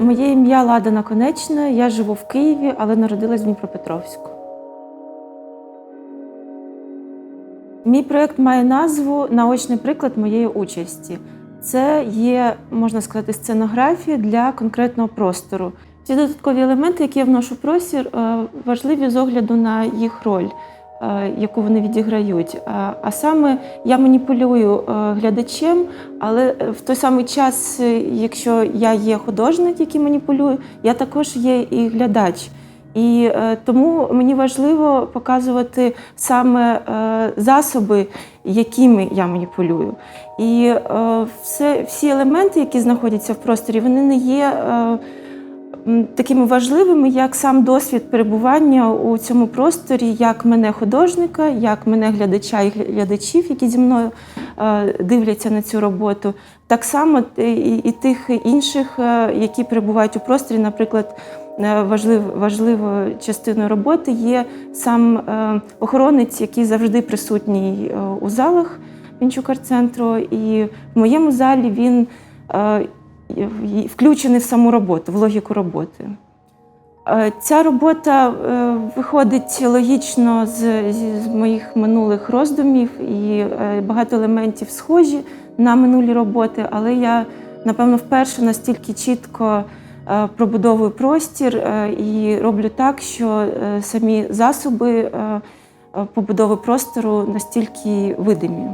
Моє ім'я Лада Наконечна. Я живу в Києві, але народилась в Дніпропетровську. Мій проєкт має назву Наочний приклад моєї участі. Це є, можна сказати, сценографія для конкретного простору. Ці додаткові елементи, які я вношу в простір, е, важливі з огляду на їх роль, яку вони відіграють. А- А саме я маніпулюю е, глядачем, але е, в той самий час, е, якщо я є художник, який маніпулює, я також є і глядач. І е, тому мені важливо показувати саме е, засоби, якими я маніпулюю. І е, все, всі елементи, які знаходяться в просторі, вони не є е, такими важливими, як сам досвід перебування у цьому просторі, як мене художника, як мене глядача і глядачів, які зі мною е, дивляться на цю роботу. Так само і, і тих інших, е, які перебувають у просторі, наприклад. Е, Важлив, важливою частиною роботи є сам е, охоронець, який завжди присутній е, у залах Вінчукар-центру. І в моєму залі він е, включений в саму роботу, в логіку роботи. Е, Ця робота е, виходить логічно з, з моїх минулих роздумів, і е, багато елементів схожі на минулі роботи, але я, напевно, вперше настільки чітко пробудовую простір і роблю так, що самі засоби побудови простору настільки видимі.